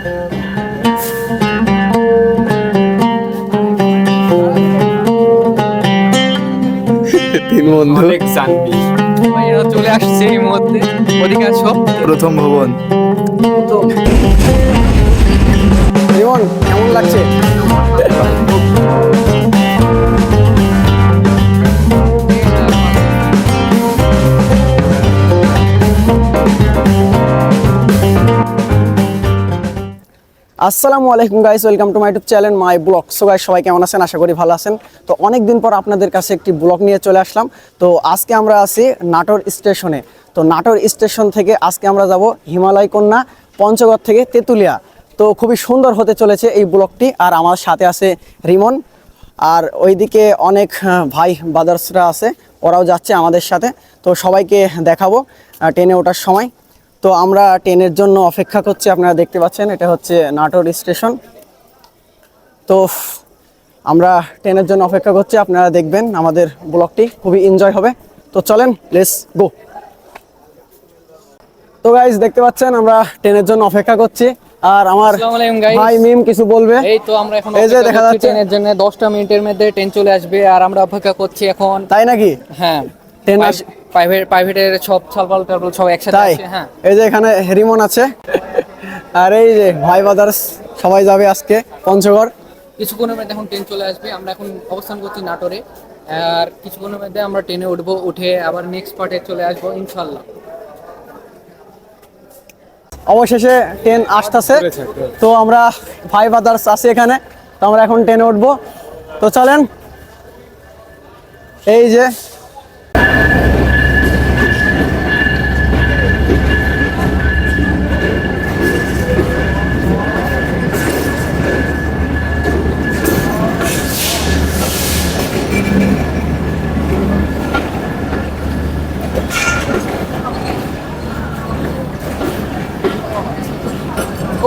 তিন বন্ধু। অনেক জানবি। এরা চলে আসছে এই মুহূর্তে। ওদিকে আসো প্রথম ভবন। কেমন লাগছে? আসসালামু আলাইকুম guys welcome to my YouTube channel my vlog so guys সবাই কেমন আছেন? আশা করি ভালো আছেন। তো অনেক দিন পর আপনাদের কাছে একটি ব্লগ নিয়ে চলে আসলাম। তো আজকে আমরা আছি নাটোর স্টেশনে। তো নাটোর স্টেশন থেকে আজকে আমরা যাব হিমালয় কন্যা, পঞ্চগড় থেকে তেঁতুলিয়া। তো খুবই সুন্দর হতে চলেছে এই ব্লগটি আর আমার সাথে আছে রিমন। আর ওইদিকে অনেক ভাই বাদার্সরা আছে, ওরাও যাচ্ছে আমাদের সাথে। তো সবাইকে দেখাবো ট্রেনে ওঠার সময়। তো আমরা ট্রেনের জন্য অপেক্ষা করছি আপনারা দেখতে পাচ্ছেন এটা হচ্ছে নাটোর স্টেশন। তো আমরা ট্রেনের জন্য অপেক্ষা করছি আপনারা দেখবেন আমাদের ব্লগটি খুবই এনজয় হবে। তো চলেন লেস গো তো গাইজ দেখতে পাচ্ছেন আমরা ট্রেনের জন্য অপেক্ষা করছি আর আমার ভাই মিম কিছু বলবে? এই তো আমরা এখন এই যে দেখা যাচ্ছে। ট্রেনের জন্য দশটা মিনিটের মধ্যে ট্রেন চলে আসবে আর আমরা অপেক্ষা করছি এখন তাই নাকি? হ্যাঁ। ট্রেন প্রাইভেট প্রাইভেটের সব ছালপাল টালপাল সব একসাথে আছে হ্যাঁ। এই যে এখানে রিমন আছে। আর এই যে ভাই বাদার্স সবাই যাবে আজকে পঞ্চগড়। কিছুক্ষণের মধ্যে এখন ট্রেন চলে আসবে আমরা এখন অবস্থান করছি নাটোরে। আর কিছুক্ষণের মধ্যে আমরা ট্রেনে উঠবো উঠে আবার নেক্সট পার্টে চলে আসব ইনশাল্লাহ অবশেষে ট্রেন আসতেছে। তো আমরা ভাই বাদার্স আছি এখানে তো আমরা এখন ট্রেনে উঠবো। তো চলেন এই যে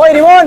ওই রিমন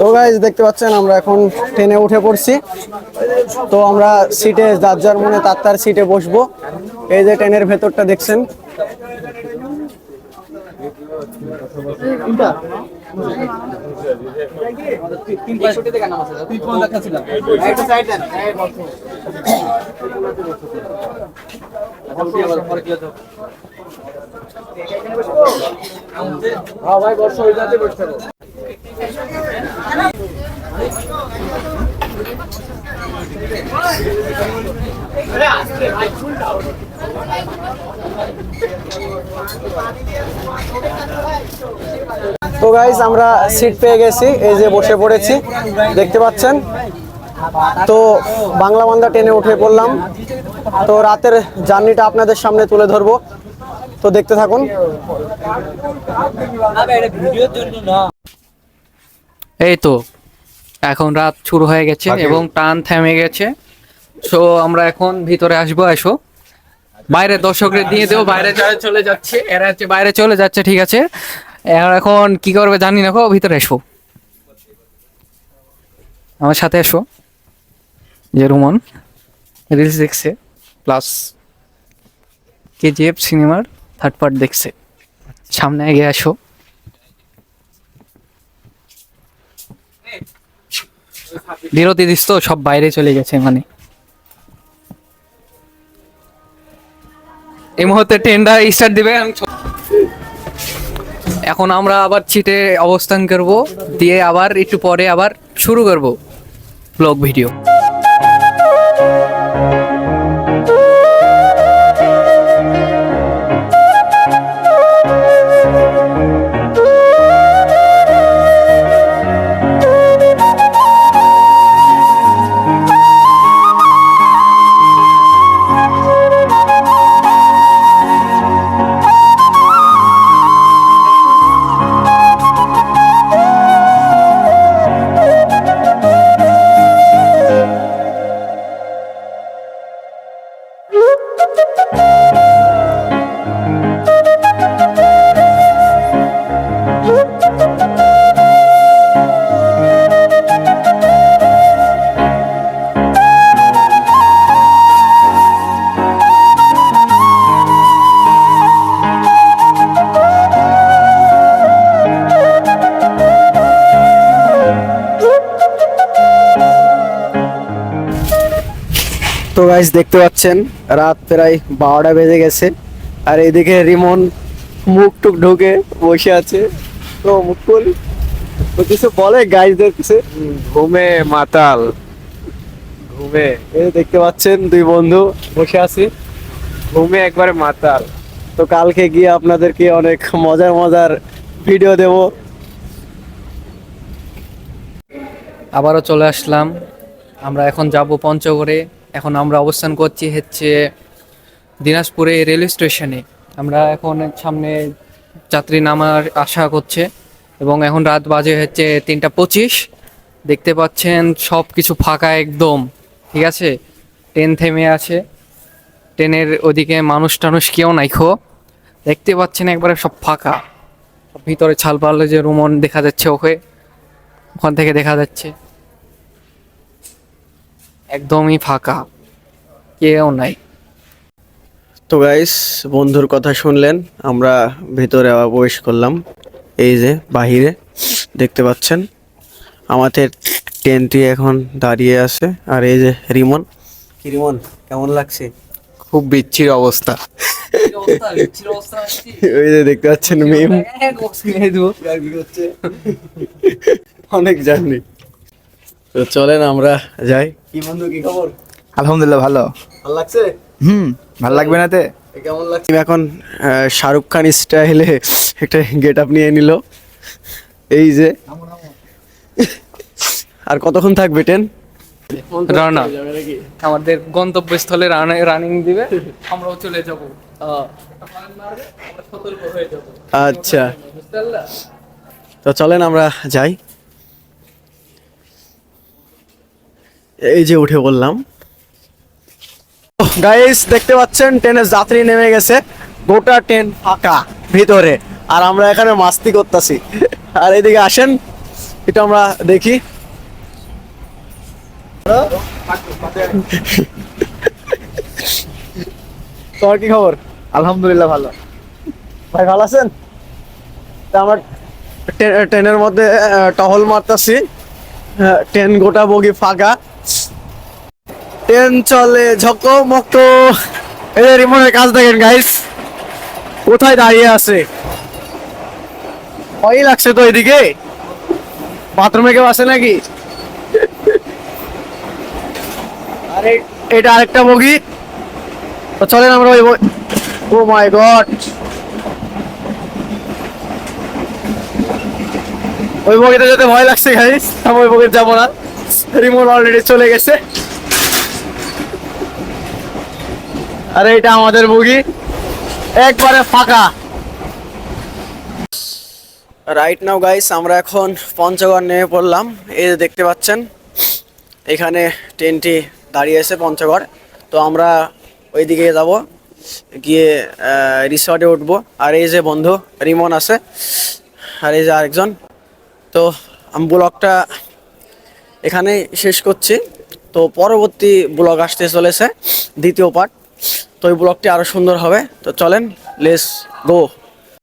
তো গাইজ দেখতে পাচ্ছেন, আমরা এখন ট্রেনে উঠে পড়ছি। তো আমরা সিটে যার যার মনে তার তার সিটে বসবো। এই যে ট্রেনের ভেতরটা দেখছেন। তো গাইজ আমরা সিট পেয়ে গেছি, এই যে বসে পড়েছি, দেখতে পাচ্ছেন? তো বাংলা বান্দা ট্রেনে উঠে পড়লাম। তো রাতের জার্নিটা আপনাদের সামনে তুলে ধরবো। তো দেখতে থাকুন। এই তো এখন রাত শুরু হয়ে গেছে এবং টান থেমে গেছে। সো আমরা এখন ভিতরে আসব এসো। বাইরে দর্শকদের দিয়ে দেবো বাইরে চলে চলে যাচ্ছে এরা হচ্ছে বাইরে চলে যাচ্ছে ঠিক আছে। এখন কি করবে জানি না গো ভিতরে এসো। আমার সাথে এসো। যে রুমন রিলস দেখছে প্লাস কেজিএফ সিনেমার থার্ড পার্ট দেখছে। সামনে এগিয়ে আসো। বিরতি দিস তো, সব বাইরে চলে গেছে মানে। এই মুহূর্তে ট্রেনটা স্টার্ট দিবে। এখন আমরা আবার চিটে অবস্থান করব, দিয়ে আবার একটু পরে আবার শুরু করব ব্লগ ভিডিও তো গাইস দেখতে পাচ্ছেন রাত প্রায় বারোটা বেজে গেছে। আর এদিকে রিমন মুখ টুক ঢুকে বসে আছে। তো মুখ খুল তো কিছু বলে গাইজদের কিছু? ঘুমে মাতাল। ঘুমে। এই দেখতে পাচ্ছেন দুই বন্ধু বসে আছি। ঘুমে একবারে মাতাল। তো কালকে গিয়ে আপনাদেরকে অনেক মজার মজার ভিডিও দেব। আবারও চলে আসলাম। আমরা এখন যাব পঞ্চগড়ে। এখন আমরা অবস্থান করছি হচ্ছে দিনাজপুরে রেলওয়ে স্টেশনে। আমরা এখন সামনে যাত্রী নামার আশা করছে এবং এখন রাত বাজে হচ্ছে তিনটা পঁচিশ। দেখতে পাচ্ছেন সব কিছু ফাঁকা একদম, ঠিক আছে? ট্রেন থেমে আছে। ট্রেনের ওদিকে মানুষ টানুষ কেউ নাই খো। দেখতে পাচ্ছেন একবারে সব ফাঁকা। ভিতরে ছাল পাল্লে যে রুমন দেখা যাচ্ছে ওকে, ওখান থেকে দেখা যাচ্ছে। একদমই ফাঁকা কেউ নাই। তো গাইস বন্ধুর কথা শুনলেন আমরা ভেতরে আবার প্রবেশ করলাম এই যে বাহিরে দেখতে পাচ্ছেন আমাদের ট্রেনটি এখন দাঁড়িয়ে আছে আর এই যে রিমন কি রিমন কেমন লাগছে? খুব বিচ্ছির অবস্থা। ওই যে দেখতে পাচ্ছেন মিম অনেক জার্নি তো চলেন আমরা যাই। কি বন্ধু কি খবর? আলহামদুলিল্লাহ ভালো। ভালো লাগছে? হুম ভালো লাগবে না তে? কেমন লাগছে? এখন শাহরুখ খান স্টাইলে একটা গেট আপ নিয়ে নিল। এই যে। আর কতক্ষণ থাকবে ট্রেন রানা আমাদের গন্তব্যস্থলে রানিং দিবে। আমরাও চলে যাব। আচ্ছা। তো চলেন আমরা যাই। এই যে উঠে বললাম। গাইস দেখতে পাচ্ছেন ট্রেনের যাত্রী নেমে গেছে। গোটা ট্রেন ফাঁকা ভিতরে। আর আমরা এখানে মাস্তি করতেছি। আর এদিকে আসেন এটা আমরা দেখি। তোমার কি খবর? আলহামদুলিল্লাহ ভালো। ভাই ভালো আছেন? তা আমার ট্রে- ট্রেনের মধ্যে টহল মারতাছি। ট্রেন গোটা বগি ফাঁকা। ট্রেন চলে এই যে রিমোটের কাজ দেখেন গাইস কোথায় দাঁড়িয়ে আছে? ভয় লাগছে তো এদিকে। বাথরুমে কেউ আছে নাকি? আরে, এটা আরেকটা বগি। তো চলেন আমরা ওই ও মাই গড ওই বগিতে যেতে ভয় লাগছে গাইস আমি ওই বগিতে যাব না। রিমোট অলরেডি চলে গেছে। আরে, এটা আমাদের বগি। একবারে ফাঁকা। রাইট নাও গাইস আমরা এখন পঞ্চগড় নেমে পড়লাম। এই যে দেখতে পাচ্ছেন, এখানে ট্রেনটি দাঁড়িয়ে আছে পঞ্চগড়। তো আমরা ওইদিকে যাব, গিয়ে রিসর্টে উঠবো। আর এই যে বন্ধু, রিমন আছে। আর এই যে আরেকজন। তো আমি ব্লগটা এখানেই শেষ করছি। তো পরবর্তী ব্লগ আসতে চলেছে, দ্বিতীয় পার্ট তো ওই ব্লগটি আরও সুন্দর হবে। তো চলেন লেস গো